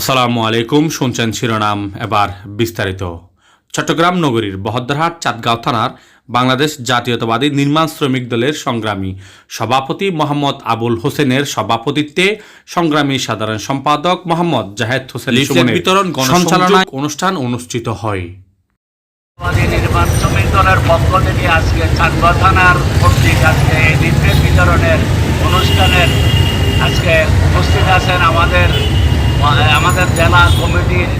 আসসালামু আলাইকুম শুনছেন শিরোনাম এবার বিস্তারিত। চট্টগ্রাম নগরীর বহদ্দারহাট চাঁদগাঁও থানার বাংলাদেশ জাতীয়তাবাদী নির্মাণ শ্রমিক দলের সংগ্রামী সভাপতি মোহাম্মদ আবুল হোসেনের সভাপতিত্বে সংগ্রামী সাধারণ সম্পাদক মোহাম্মদ জাহেদ হোসেন বিতরণ সঞ্চালনায় অনুষ্ঠান অনুষ্ঠিত হয়। নির্মাণ শ্রমিক দলের পক্ষ থেকে আজকে চাঁদগড় থানার কর্তৃক আজকে এই বিতরণের অনুষ্ঠানের আজকে উপস্থিত আছেন আমাদের আমাদের জেলা কমিটির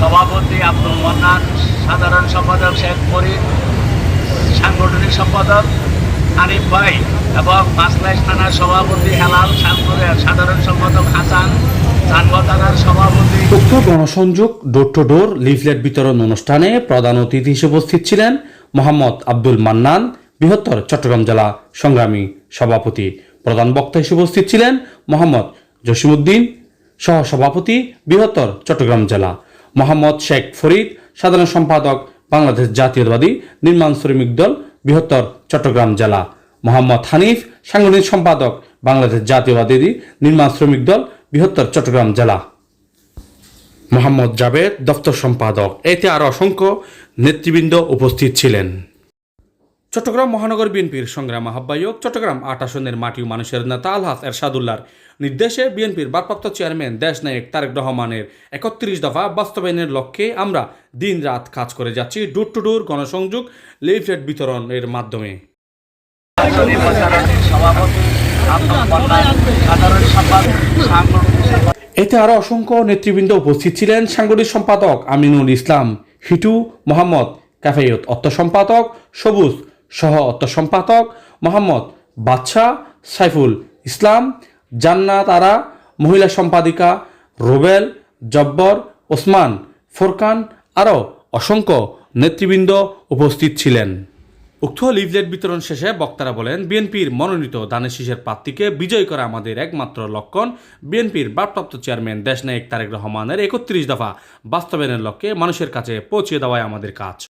সভাপতি আব্দুল মন্নান, সাধারণ সম্পাদক শেখ ফরিদ, সাংগঠনিক সম্পাদক আরিফ ভাই এবং মাসলাইশ থানার সভাপতি হেলাল সাধারণ সম্পাদক হাসান উক্ত গণসংযোগ, ডোর টু ডোর, লিফলেট বিতরণ অনুষ্ঠানে প্রধান অতিথি হিসেবে উপস্থিত ছিলেন মোহাম্মদ আব্দুল মান্নান, বৃহত্তর চট্টগ্রাম জেলা সংগ্রামী সভাপতি। প্রধান বক্তা হিসেবে উপস্থিত ছিলেন মোহাম্মদ জসিমউদ্দিন সহ সভাপতি বৃহত্তর চট্টগ্রাম জেলা। মোহাম্মদ শেখ ফরিদ, সাধারণ সম্পাদক বাংলাদেশ জাতীয়তাবাদী নির্মাণ শ্রমিক দল, বৃহত্তর চট্টগ্রাম জেলা। মোহাম্মদ হানিফ, সাংগঠনিক সম্পাদক বাংলাদেশ জাতীয়বাদী নির্মাণ শ্রমিক দল, বৃহত্তর চট্টগ্রাম জেলা। মোহাম্মদ জাবেদ দপ্তর সম্পাদক। এতে আরও অসংখ্য নেতৃবৃন্দ উপস্থিত ছিলেন। চট্টগ্রাম মহানগর বিএনপির সংগ্রাম আহ্বায়ক, চট্টগ্রাম আট আসনের মাটি মানুষের নেতা আলহাস এরশাদুল্লাহর নির্দেশে বিএনপির ভারপ্রাপ্ত চেয়ারম্যান দেশ দেশনায়ক তারেক রহমানের একত্রিশ দফা বাস্তবায়নের লক্ষ্যে আমরা দিন রাত কাজ করে যাচ্ছি ডোর টু ডোর গণসংযোগ, লিফলেট বিতরণের মাধ্যমে। এতে আরও অসংখ্য নেতৃবৃন্দ উপস্থিত ছিলেন সাংগঠনিক সম্পাদক আমিনুল ইসলাম, হিটু মোহাম্মদ কাফেয়ত অর্থ সম্পাদক সবুজ সহ সম্পাদক মোহাম্মদ বাদশাহ সাইফুল ইসলাম জান্নাত আরা মহিলা সম্পাদিকা রোবেল, জব্বর, ওসমান, ফোরকান আরও অসংখ্য নেতৃবৃন্দ উপস্থিত ছিলেন। উক্ত লিফলেট বিতরণ শেষে বক্তারা বলেন, বিএনপির মনোনীত দানের প্রার্থীকে বিজয় করা আমাদের একমাত্র লক্ষণ। বিএনপির ভারপ্রাপ্ত চেয়ারম্যান দেশনায়ক তারেক রহমানের একত্রিশ দফা বাস্তবায়নের লক্ষ্যে মানুষের কাছে পৌঁছে দেওয়াই আমাদের কাজ।